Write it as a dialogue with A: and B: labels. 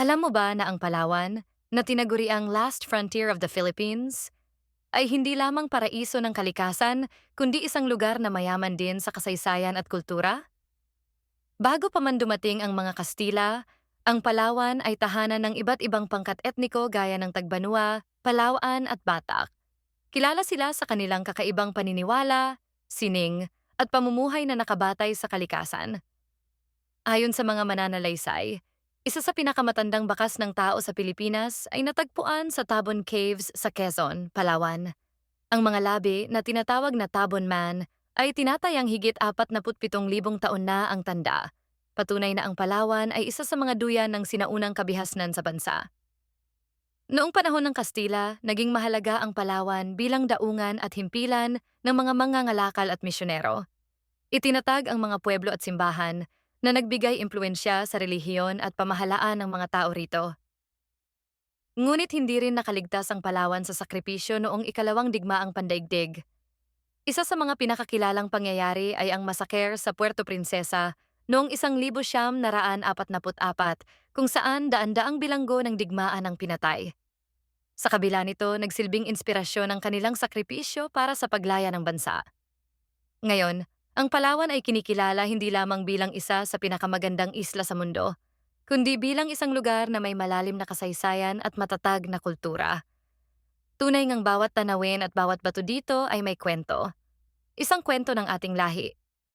A: Alam mo ba na ang Palawan, na tinaguri ang last frontier of the Philippines, ay hindi lamang paraiso ng kalikasan, kundi isang lugar na mayaman din sa kasaysayan at kultura? Bago pa man dumating ang mga Kastila, ang Palawan ay tahanan ng iba't ibang pangkat etniko gaya ng Tagbanua, Palawan at Batak. Kilala sila sa kanilang kakaibang paniniwala, sining, at pamumuhay na nakabatay sa kalikasan. Ayon sa mga mananalaysay, isa sa pinakamatandang bakas ng tao sa Pilipinas ay natagpuan sa Tabon Caves sa Quezon, Palawan. Ang mga labi na tinatawag na Tabon Man ay tinatayang higit 47,000 taon na ang tanda. Patunay na ang Palawan ay isa sa mga duyan ng sinaunang kabihasnan sa bansa. Noong panahon ng Kastila, naging mahalaga ang Palawan bilang daungan at himpilan ng mga mangangalakal at misyonero. Itinatag ang mga pueblo at simbahan na nagbigay impluensya sa relihiyon at pamahalaan ng mga tao rito. Ngunit hindi rin nakaligtas ang Palawan sa sakripisyo noong ikalawang digmaang pandaigdig. Isa sa mga pinakakilalang pangyayari ay ang masaker sa Puerto Princesa noong isang libo siyam naraan apat naput apat, kung saan daan-daang bilanggo ng digmaan ang pinatay. Sa kabila nito, nagsilbing inspirasyon ang kanilang sakripisyo para sa paglaya ng bansa. Ngayon, ang Palawan ay kinikilala hindi lamang bilang isa sa pinakamagandang isla sa mundo, kundi bilang isang lugar na may malalim na kasaysayan at matatag na kultura. Tunay ngang bawat tanawin at bawat bato dito ay may kwento. Isang kwento ng ating lahi,